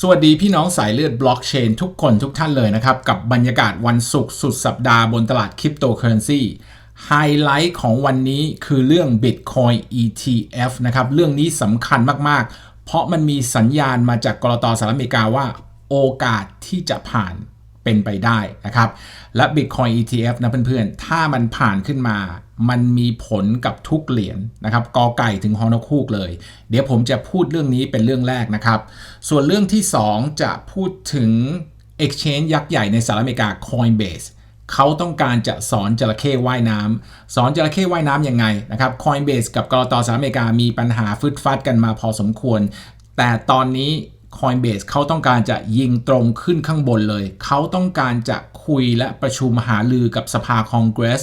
สวัสดีพี่น้องสายเลือดบล็อกเชนทุกคนทุกท่านเลยนะครับ กับบรรยากาศวันศุกร์สุดสัปดาห์บนตลาดคริปโตเคอเรนซีไฮไลท์ของวันนี้คือเรื่อง Bitcoin ETF นะครับ เรื่องนี้สำคัญมาก ๆ เพราะมันมีสัญญาณมาจากกรตสหรัฐอเมริกาว่าโอกาสที่จะผ่านเป็นไปได้นะครับ และ Bitcoin ETF นะเพื่อน ๆ ถ้ามันผ่านขึ้นมา มันมีผลกับทุกเหรียญนะครับกอไก่ถึงฮอนคูกเลย เดี๋ยวผมจะพูดเรื่องนี้เป็นเรื่องแรกนะครับ ส่วนเรื่องที่ 2 จะพูดถึง Exchange ยักษ์ใหญ่ในสหรัฐอเมริกา Coinbase เขาต้องการจะสอนจระเข้ว่ายน้ำสอนจระเข้ว่ายน้ำยังไงนะครับ Coinbase กับกรตสหรัฐอเมริกามีปัญหาฟึดฟัดกันมาพอสมควร แต่ตอนนี้ Coinbase เขาต้องการจะยิงตรงขึ้นข้างบนเลย เขาต้องการจะคุยและประชุมหาลือกับสภาคองเกรส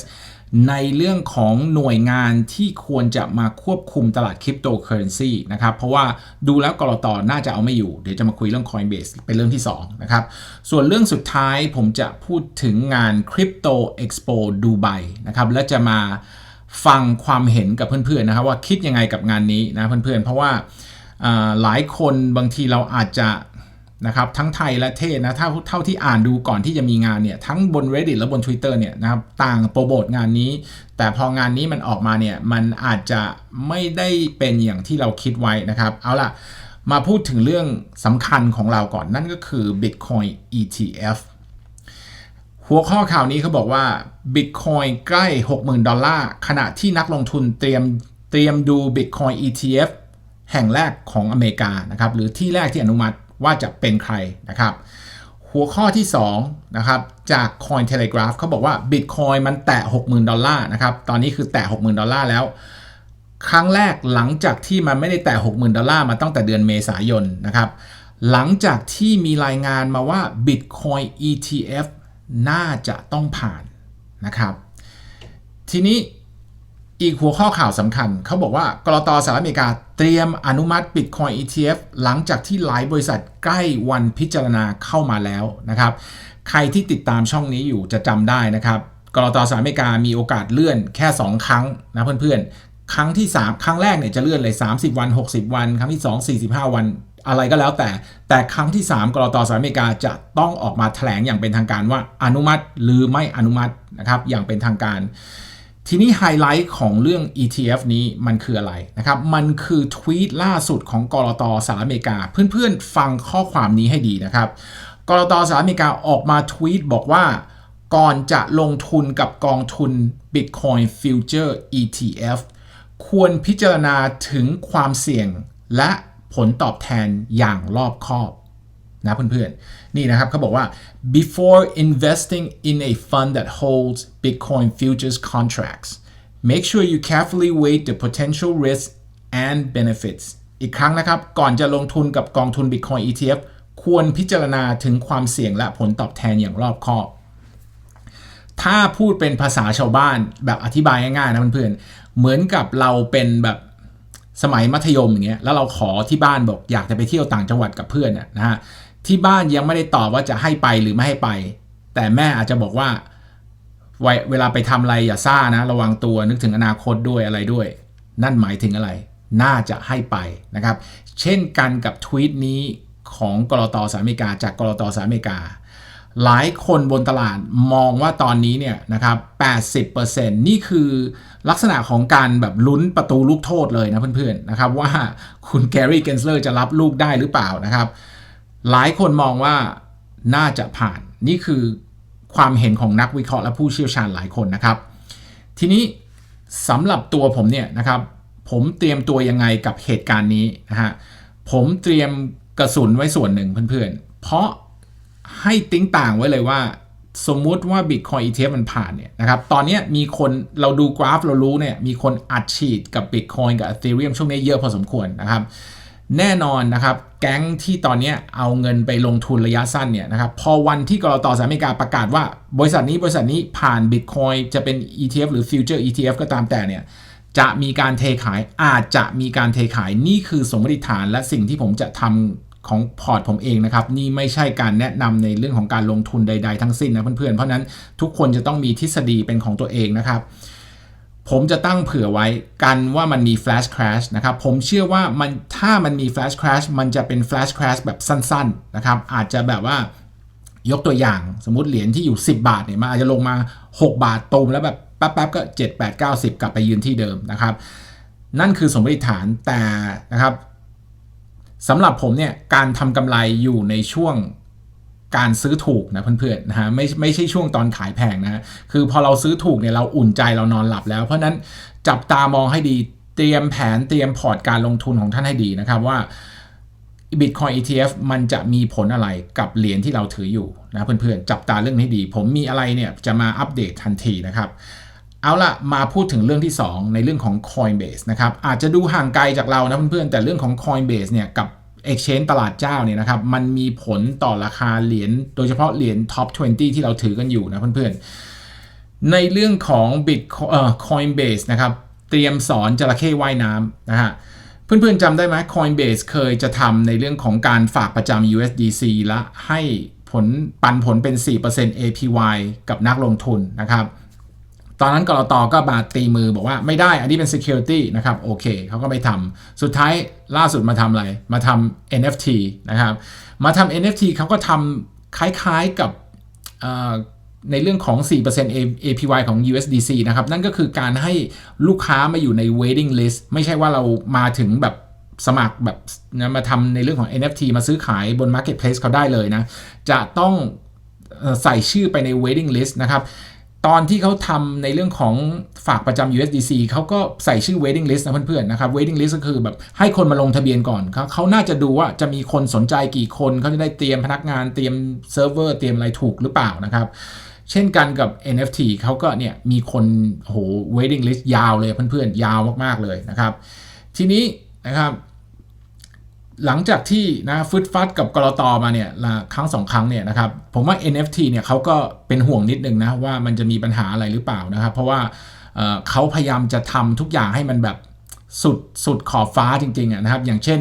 ในเรื่องของหน่วยงานที่ควรจะมาควบคุมตลาดคริปโตเคอเรนซีนะครับ เพราะว่าดูแล้วกรอตน่าจะเอาไม่อยู่ เดี๋ยวจะมาคุยเรื่อง Coinbase เป็นเรื่องที่ 2 นะครับ ส่วนเรื่องสุดท้ายผมจะพูดถึงงาน Crypto Expo ดูไบนะครับ และจะมาฟังความเห็นกับเพื่อนๆนะครับว่าคิดยังไงกับงานนี้นะเพื่อนๆ เพราะว่าหลายคนบางทีเราอาจจะ นะครับทั้งไทยและเทศนะเท่าเท่าที่อ่านดูก่อนที่จะมีงานเนี่ยทั้งบน Reddit และบน Twitter เนี่ยนะครับต่างโปรโมทงานนี้ แต่พองานนี้มันออกมาเนี่ยมันอาจจะไม่ได้เป็นอย่างที่เราคิดไว้นะครับ เอาล่ะ มาพูดถึงเรื่องสำคัญของเราก่อนนั่นก็คือ Bitcoin ETF หัวข้อข่าวนี้เขาบอกว่า Bitcoin ใกล้ 60,000 ดอลลาร์ขณะที่นักลงทุนเตรียมเตรียมดู Bitcoin ETF แห่งแรกของอเมริกานะครับหรือที่แรกที่อนุมัติ ว่าจะเป็นใครนะครับ หัวข้อที่2นะครับจาก Cointelegraph เขาบอกว่า Bitcoin มันแตะ 60,000 ดอลลาร์นะครับ ตอนนี้คือแตะ 60,000 ดอลลาร์แล้ว ครั้งแรกหลังจากที่มันไม่ได้แตะ 60,000 ดอลลาร์มาตั้งแต่เดือนเมษายนนะครับ หลังจากที่มีรายงานมาว่า Bitcoin ETF น่าจะต้องผ่านนะครับ ทีนี้อีกหัวข้อข่าวสำคัญ เขาบอกว่ากรตสหรัฐอเมริกา เตรียมอนุมัติ Bitcoin ETF หลังจากที่หลายบริษัทใกล้วันพิจารณาเข้ามาแล้วนะครับ ใครที่ติดตามช่องนี้อยู่จะจำได้นะครับกรตสหรัฐอเมริกามีโอกาสเลื่อนแค่ 2 ครั้งนะเพื่อนๆ ครั้งที่ 3 ครั้งแรกเนี่ยจะเลื่อนเลย 30 วัน 60 วัน ครั้งที่ 2 45 วันอะไรก็แล้วแต่ แต่ครั้งที่ 3กรตสหรัฐอเมริกาจะต้องออกมาแถลงอย่างเป็นทางการว่าอนุมัติหรือไม่อนุมัตินะครับอย่างเป็นทางการ ทีนี้ไฮไลท์ของเรื่อง ETF นี้มันคืออะไรนะครับ มันคือทวีตล่าสุดของกรตสหรัฐอเมริกา เพื่อนๆ ฟังข้อความนี้ให้ดีนะครับกรตสหรัฐอเมริกาออกมาทวีตบอกว่า ก่อนจะลงทุนกับกองทุน Bitcoin Future ETF ควรพิจารณาถึงความเสี่ยงและผลตอบแทนอย่างรอบคอบ นะเพื่อนๆ นี่นะครับเขาบอกว่า before investing in a fund that holds Bitcoin futures contracts make sure you carefully weigh the potential risks and benefits อีกครั้งนะครับ ก่อนจะลงทุนกับกองทุน Bitcoin ETF ควรพิจารณาถึงความเสี่ยงและผลตอบแทนอย่างรอบคอบ ถ้าพูดเป็นภาษาชาวบ้านแบบอธิบายง่ายๆนะเพื่อนๆ เหมือนกับเราเป็นแบบสมัยมัธยมอย่างเงี้ย แล้วเราขอที่บ้านบอกอยากจะไปเที่ยวต่างจังหวัดกับเพื่อนนะฮะ ที่บ้านยังไม่ได้ตอบว่าจะให้ไปหรือไม่ให้ไป แต่แม่อาจจะบอกว่าเวลาไปทำอะไรอย่าซ่านะ ระวังตัวนึกถึงอนาคตด้วยอะไรด้วย นั่นหมายถึงอะไร น่าจะให้ไปนะครับ เช่นกันกับทวีตนี้ของกรตสหรัฐอเมริกา จากกรตสหรัฐอเมริกา หลายคนบนตลาดมองว่าตอนนี้เนี่ยนะครับ 80%นี่คือลักษณะของการแบบลุ้นประตูลูกโทษเลยนะเพื่อนๆนะครับว่าคุณแกรี่เกนเซอร์จะรับลูกได้หรือเปล่านะครับ หลายคนมองว่าน่าจะผ่านนี่คือความเห็นของนักวิเคราะห์และผู้เชี่ยวชาญหลายคนนะครับ ทีนี้สำหรับตัวผมเนี่ยนะครับ ผมเตรียมตัวยังไงกับเหตุการณ์นี้นะฮะผมเตรียมกระสุนไว้ส่วนหนึ่งเพื่อนๆ เพราะให้ติ้งต่างไว้เลยว่า สมมุติว่า Bitcoin ETF มันผ่านเนี่ยนะครับตอนนี้มีคนเราดูกราฟเรารู้เนี่ยมีคนอัดฉีดกับ Bitcoin กับ Ethereum ช่วงนี้เยอะพอสมควรนะครับ แน่นอนนะครับแก๊งที่ตอนนี้เอาเงินไปลงทุนระยะสั้นเนี่ยนะครับพอวันที่กรตสหรัฐอเมริกาประกาศว่า บริษัทนี้บริษัทนี้ผ่าน Bitcoin จะเป็น ETF หรือ Future ETF ก็ตามแต่เนี่ยจะมีการเทขายอาจจะมีการเทขายนี่คือสมมติฐานและสิ่งที่ผมจะทำของพอร์ตผมเองนะครับ นี่ไม่ใช่การแนะนำในเรื่องของการลงทุนใด ๆ ทั้งสิ้นนะเพื่อนๆ เพราะนั้นทุกคนจะต้องมีทฤษฎีเป็นของตัวเองนะครับ ผมจะตั้งเผื่อไว้กันว่ามันมี flash crash นะครับ ผมเชื่อว่ามันถ้ามันมี flash crash มันจะเป็น flash crash แบบสั้นๆนะครับ อาจจะแบบว่ายกตัวอย่างสมมติเหรียญที่อยู่ 10 บาทเนี่ยมันอาจจะลงมา 6 บาทตูมแล้วแบบแป๊บๆก็ 7 8 9 10 กลับไปยืนที่เดิมนะครับ นั่นคือสมมติฐานแต่นะครับสำหรับผมเนี่ยการทำกำไรอยู่ในช่วง การซื้อถูกนะเพื่อนๆนะฮะไม่ไม่ใช่ช่วงตอนขายแพงนะคือพอเราซื้อถูกเนี่ยเราอุ่นใจเรานอนหลับแล้ว เพราะนั้นจับตามองให้ดีเตรียมแผนเตรียมพอร์ตการลงทุนของท่านให้ดีนะครับว่า Bitcoin ETF มันจะมีผลอะไรกับเหรียญที่เราถืออยู่นะเพื่อนๆ จับตาเรื่องนี้ดี ผมมีอะไรเนี่ยจะมาอัปเดตทันทีนะครับเอาละมาพูดถึงเรื่องที่ 2 ในเรื่องของ Coinbase นะครับอาจจะดูห่างไกลจากเรานะเพื่อนๆ แต่เรื่องของ Coinbase เนี่ยกับ Exchange ตลาดเจ้าเนี่ยนะครับมันมีผลต่อราคาเหรียญโดยเฉพาะเหรียญ Top 20 ที่เราถือกันอยู่นะเพื่อนๆ ในเรื่องของ Bit เอ่อ Coinbase นะครับเตรียมสอนจระเข้ว่ายน้ำนะฮะเพื่อนๆจำได้ไหม Coinbase เคยจะทำในเรื่องของการฝากประจำ USDC และให้ผลปันผลเป็น 4% APY กับนักลงทุนนะครับ ตอนนั้นกรตก็มาตีมือบอกว่าไม่ได้อันนี้เป็น security นะครับโอเคเขาก็ไม่ทำสุดท้ายล่าสุดมาทำอะไร มาทำ NFT นะครับมาทำ NFT เขาก็ทำคล้ายๆกับในเรื่องของ 4% APY ของ USDC นะครับ นั่นก็คือการให้ลูกค้ามาอยู่ใน waiting list ไม่ใช่ว่าเรามาถึงแบบสมัครแบบนะมาทำในเรื่องของ NFT มาซื้อขายบน Marketplace เขาได้เลยนะ จะต้องใส่ชื่อไปใน waiting list นะครับ ตอนที่เขาทำในเรื่องของฝากประจำ USDC เขาก็ใส่ชื่อ waiting list นะเพื่อนๆนะครับ waiting list ก็คือแบบให้คนมาลงทะเบียนก่อนเขาเขาน่าจะดูว่าจะมีคนสนใจกี่คนเขาจะได้เตรียมพนักงานเตรียมเซิร์ฟเวอร์เตรียมอะไรถูกหรือเปล่านะครับ เช่นกันกับ NFT เขาก็เนี่ยมีคนโห waiting list ยาวเลยเพื่อนๆ ยาวมากๆเลยนะครับ ทีนี้นะครับ หลังจากที่นะฟึดฟัดกับกรตมาเนี่ยครั้งสองครั้งเนี่ยนะครับผมว่า NFT เนี่ยเขาก็เป็นห่วงนิดนึงนะว่ามันจะมีปัญหาอะไรหรือเปล่านะครับ เพราะว่าเขาพยายามจะทำทุกอย่างให้มันแบบสุดสุดขอบฟ้าจริงๆนะครับ อย่างเช่น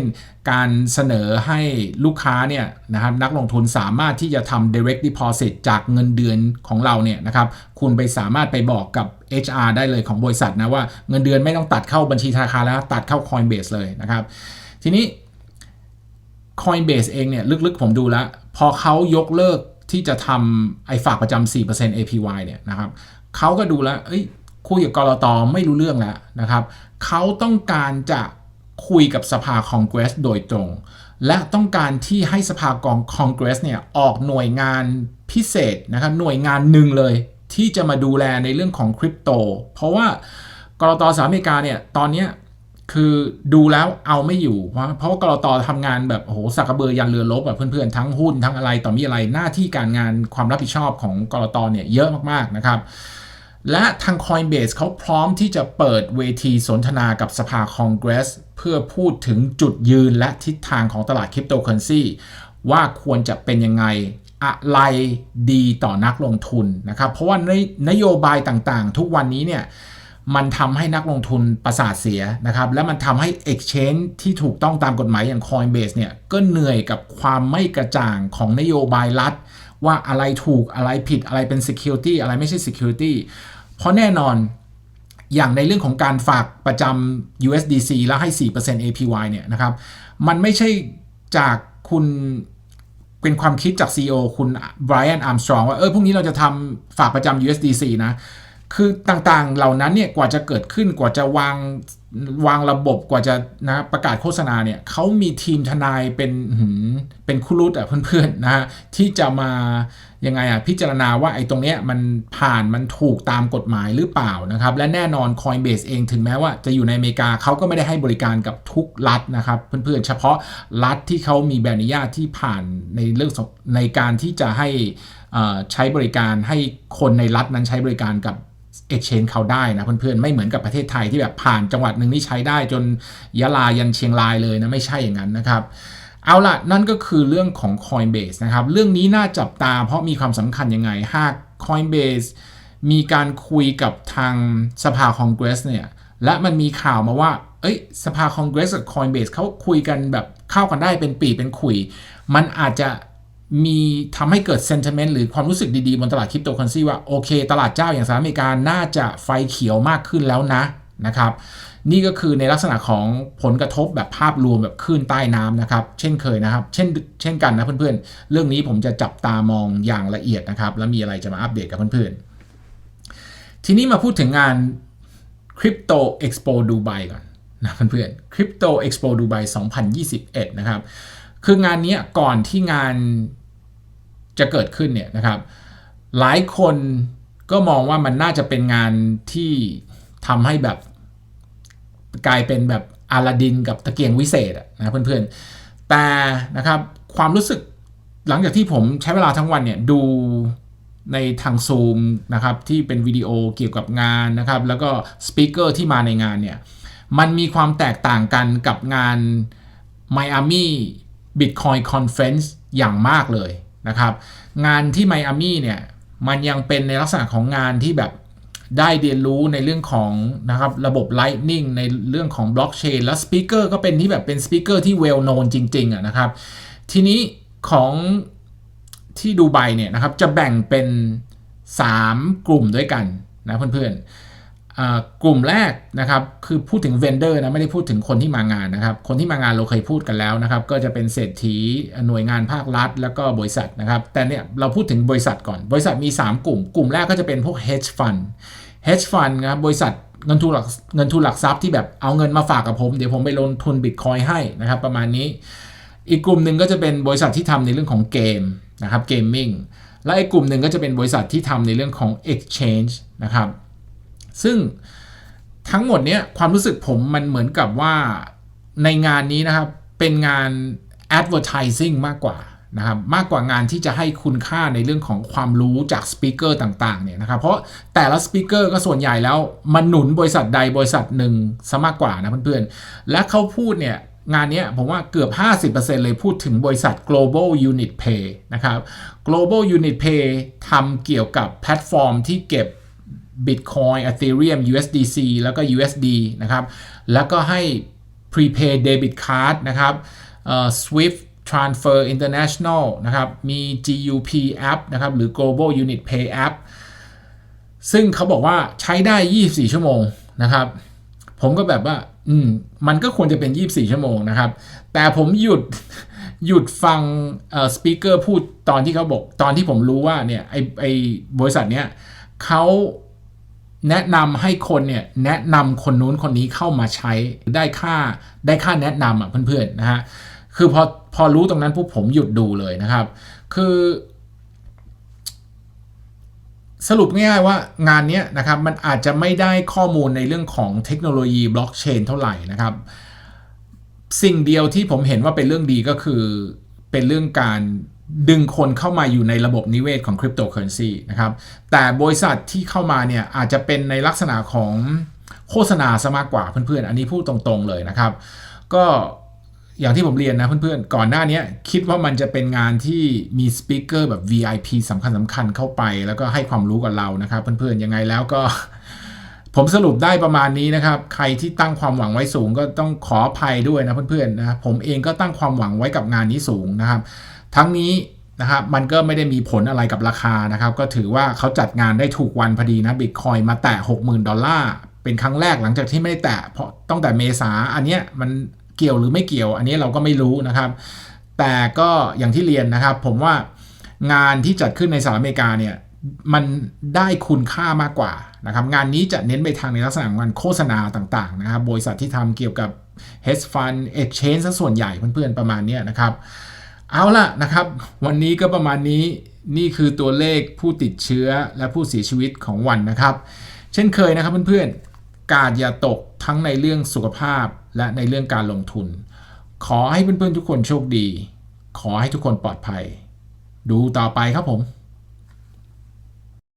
การเสนอให้ลูกค้าเนี่ยนะครับนักลงทุนสามารถที่จะทำ direct deposit จากเงินเดือนของเราเนี่ยนะครับคุณไปสามารถไปบอกกับ HR ได้เลยของบริษัทนะว่าเงินเดือนไม่ต้องตัดเข้าบัญชีธนาคารแล้วตัดเข้า Coinbase เลยนะครับ ทีนี้ Coinbase เองเนี่ยลึกๆผมดูแล้ว พอเขายกเลิกที่จะทำไอ้ฝากประจำ4% APY เนี่ยนะครับเขาก็ดูแล้วเอ้ยคุยกับกรตไม่รู้เรื่องแล้วนะครับเขาต้องการจะคุยกับสภาคองเกรสโดยตรง และต้องการที่ให้สภากองคองเกรสเนี่ยออกหน่วยงานพิเศษนะครับหน่วยงานหนึ่งเลยที่จะมาดูแลในเรื่องของคริปโต เพราะว่ากรตสหรัฐอเมริกาเนี่ยตอนนี้ คือดูแล้วเอาไม่อยู่ เพราะเพราะว่ากรตทำงานแบบโอ้โหสักกระเบือยันเรือลบแบบเพื่อนๆ ทั้งหุ้นทั้งอะไรต่อมีอะไรหน้าที่การงานความรับผิดชอบของกรตเนี่ยเยอะมากๆนะครับ และทาง Coinbase เขาพร้อมที่จะเปิดเวทีสนทนากับสภาคองเกรส เพื่อพูดถึงจุดยืนและทิศทางของตลาดคริปโตเคอเรนซีว่าควรจะเป็นยังไงอะไรดีต่อนักลงทุนนะครับ เพราะว่านนโยบายต่างๆ ทุกวันนี้เนี่ย มันทำให้นักลงทุนประสาทเสียนะครับ และมันทำให้ Exchange ที่ถูกต้องตามกฎหมายอย่าง Coinbase เนี่ยก็เหนื่อยกับความไม่กระจ่างของนโยบายรัฐ ว่าอะไรถูกอะไรผิดอะไรเป็น Security อะไรไม่ใช่ Security เพราะแน่นอนอย่างในเรื่องของการฝากประจำ USDC แล้วให้ 4% APY เนี่ยนะครับ มันไม่ใช่จากคุณเป็นความคิดจาก CEO คุณไบรอันอาร์มสตรองว่า เออพรุ่งนี้เราจะทำฝากประจำ USDC นะ คือต่างๆเหล่านั้นเนี่ยกว่าจะเกิดขึ้นกว่าจะวางวางระบบกว่าจะนะประกาศโฆษณาเนี่ยเขามีทีมทนายเป็นเป็นคุรุตอะเพื่อนๆนะฮะที่จะมายังไงอะพิจารณาว่าไอ้ตรงเนี้ยมันผ่านมันถูกตามกฎหมายหรือเปล่านะครับ และแน่นอน Coinbase เองถึงแม้ว่าจะอยู่ในอเมริกาเขาก็ไม่ได้ให้บริการกับทุกรัฐนะครับเพื่อนๆ เฉพาะรัฐที่เขามีใบอนุญาตที่ผ่านในเรื่องในการที่จะให้ใช้บริการให้คนในรัฐนั้นใช้บริการกับ Exchange เขาได้นะเพื่อนๆ ไม่เหมือนกับประเทศไทยที่แบบผ่านจังหวัดหนึ่งนี่ใช้ได้จนยะลายันเชียงรายเลยนะไม่ใช่อย่างนั้นนะครับเอาล่ะนั่นก็คือเรื่องของ Coinbase นะครับ เรื่องนี้น่าจับตาเพราะมีความสำคัญยังไง หาก Coinbase มีการคุยกับทางสภาคองเกรสเนี่ย และมันมีข่าวมาว่า เอ้ย สภาคองเกรสกับ Coinbase เขาคุยกันแบบเข้ากันได้เป็นปีเป็นขุย มันอาจจะ มีทำให้เกิด sentiment หรือความรู้สึกดี ๆ บนตลาดคริปโตเคอเรนซีว่า โอเค ตลาดเจ้าอย่างสหรัฐอเมริกา น่าจะไฟเขียวมากขึ้นแล้วนะนะครับ นี่ก็คือในลักษณะของผลกระทบแบบภาพรวมแบบคลื่นใต้น้ำนะครับ เช่นเคยนะครับ เช่นเช่นกันนะเพื่อนๆ เรื่องนี้ผมจะจับตามองอย่างละเอียดนะครับ แล้วมีอะไรจะมาอัปเดตกับเพื่อนๆ ทีนี้มาพูดถึงงาน Crypto Expo Dubai ก่อนนะเพื่อนๆ Crypto Expo Dubai 2021 นะครับ คืองานนี้ก่อนที่งาน จะเกิดขึ้นเนี่ยนะครับ หลายคนก็มองว่ามันน่าจะเป็นงานที่ทำให้แบบกลายเป็นแบบอาลาดินกับตะเกียงวิเศษอะนะเพื่อนๆ แต่นะครับความรู้สึกหลังจากที่ผมใช้เวลาทั้งวันเนี่ยดูในทางซูมนะครับที่เป็นวิดีโอเกี่ยวกับงานนะครับแล้วก็สปีกเกอร์ที่มาในงานเนี่ยมันมีความแตกต่างกันกับงาน Miami Bitcoin Conference อย่างมากเลย นะครับ งานที่ไมอามี่เนี่ยมันยังเป็นในลักษณะของงานที่แบบได้เรียนรู้ในเรื่องของนะครับระบบ Lightning ในเรื่องของบล็อกเชนแล้วสปีกเกอร์ก็เป็นที่แบบเป็นสปีกเกอร์ที่ well known จริงๆอะนะครับ ทีนี้ของที่ดูไบเนี่ยนะครับจะแบ่งเป็น 3 กลุ่มด้วยกันนะเพื่อนๆ กลุ่มแรกนะครับคือพูดถึงเวนเดอร์นะไม่ได้พูดถึงคนที่มางานนะครับคนที่มางานเราเคยพูดกันแล้วนะครับก็จะเป็นเศรษฐีหน่วยงานภาครัฐ แล้วก็บริษัทนะครับแต่เนี่ยเราพูดถึงบริษัทก่อน บริษัทมี 3 กลุ่ม กลุ่มแรกก็จะเป็นพวก hedge fund hedge fund นะครับบริษัทเงินทุนหลักเงินทุนหลักทรัพย์ที่แบบเอาเงินมาฝากกับผม เดี๋ยวผมไปลงทุนบิตคอยให้นะครับประมาณนี้ อีกกลุ่มหนึ่งก็จะเป็นบริษัทที่ทำในเรื่องของเกมนะครับเกมมิ่งและอีกกลุ่มหนึ่งก็จะเป็นบริษัทที่ทำในเรื่องของ exchange นะครับ ซึ่งทั้งหมดเนี้ยความรู้สึกผมมันเหมือนกับว่าในงานนี้นะครับ เป็นงาน advertising มากกว่านะครับมากกว่างานที่จะให้คุณค่าในเรื่องของความรู้จากสปีกเกอร์ต่างๆเนี่ยนะครับเพราะแต่ละสปีกเกอร์ก็ส่วนใหญ่แล้วมันหนุนบริษัทใดบริษัทหนึ่งซะมากกว่านะเพื่อนๆ และเขาพูดเนี่ยงานนี้ผมว่าเกือบ 50%เลยพูดถึงบริษัท global unit pay นะครับ global unit pay ทำเกี่ยวกับแพลตฟอร์มที่เก็บ Bitcoin Ethereum USDC แล้วก็ USD นะครับ แล้วก็ให้ prepaid debit card นะครับ Swift Transfer International นะครับ มี GUP app นะครับ หรือ Global Unit Pay app ซึ่งเขาบอกว่าใช้ได้ 24 ชั่วโมงนะครับ ผมก็แบบว่า อืม มันก็ควรจะเป็น 24 ชั่วโมงนะครับ แต่ผมหยุดหยุดฟังเอ่อสปีกเกอร์พูดตอนที่เขาบอก ตอนที่ผมรู้ว่าเนี่ยไอไอบริษัทเนี้ยเขา แนะนำให้คนเนี่ยแนะนำคนนู้นคนนี้เข้ามาใช้ได้ค่าได้ค่าแนะนำอะเพื่อนๆนะฮะคือพอพอรู้ตรงนั้นปุ๊บผมหยุดดูเลยนะครับ คือสรุปง่ายๆว่างานนี้นะครับมันอาจจะไม่ได้ข้อมูลในเรื่องของเทคโนโลยีบล็อกเชนเท่าไหร่นะครับ สิ่งเดียวที่ผมเห็นว่าเป็นเรื่องดีก็คือเป็นเรื่องการ ดึงคนเข้ามาอยู่ในระบบนิเวศของคริปโตเคอเรนซีนะครับ แต่บริษัทที่เข้ามาเนี่ยอาจจะเป็นในลักษณะของโฆษณาซะมากกว่าเพื่อนๆ อันนี้พูดตรงๆเลยนะครับ ก็อย่างที่ผมเรียนนะเพื่อนๆ ก่อนหน้านี้คิดว่ามันจะเป็นงานที่มีสปีกเกอร์แบบ VIP สำคัญสำคัญเข้าไป แล้วก็ให้ความรู้กับเรานะครับ เพื่อนๆ ยังไงแล้วก็ ผมสรุปได้ประมาณนี้นะครับ ใครที่ตั้งความหวังไว้สูงก็ต้องขออภัยด้วยนะเพื่อนๆนะผมเองก็ตั้งความหวังไว้กับงานนี้สูงนะครับ ทั้งนี้นะครับมันก็ไม่ได้มีผลอะไรกับราคานะครับ ก็ถือว่าเขาจัดงานได้ถูกวันพอดีนะบิตคอยมาแตะ 60,000 ดอลลาร์ เป็นครั้งแรกหลังจากที่ไม่ได้แตะเพราะตั้งแต่เมษาอันเนี้ยมันเกี่ยวหรือไม่เกี่ยว อันนี้เราก็ไม่รู้นะครับ แต่ก็อย่างที่เรียนนะครับ ผมว่างานที่จัดขึ้นในสหรัฐอเมริกาเนี่ยมันได้คุณค่ามากกว่านะครับ งานนี้จะเน้นไปทางในลักษณะของการโฆษณาต่างๆนะครับ บริษัทที่ทำเกี่ยวกับ hedge fund exchange ซะส่วนใหญ่เพื่อนๆประมาณนี้นะครับ เอาล่ะนะครับ วันนี้ก็ประมาณนี้นี่คือตัวเลขผู้ติดเชื้อและผู้เสียชีวิตของวันนะครับ เช่นเคยนะครับเพื่อนๆ กาดอย่าตกทั้งในเรื่องสุขภาพและในเรื่องการลงทุน ขอให้เพื่อนๆทุกคนโชคดี ขอให้ทุกคนปลอดภัย ดูต่อไปครับผม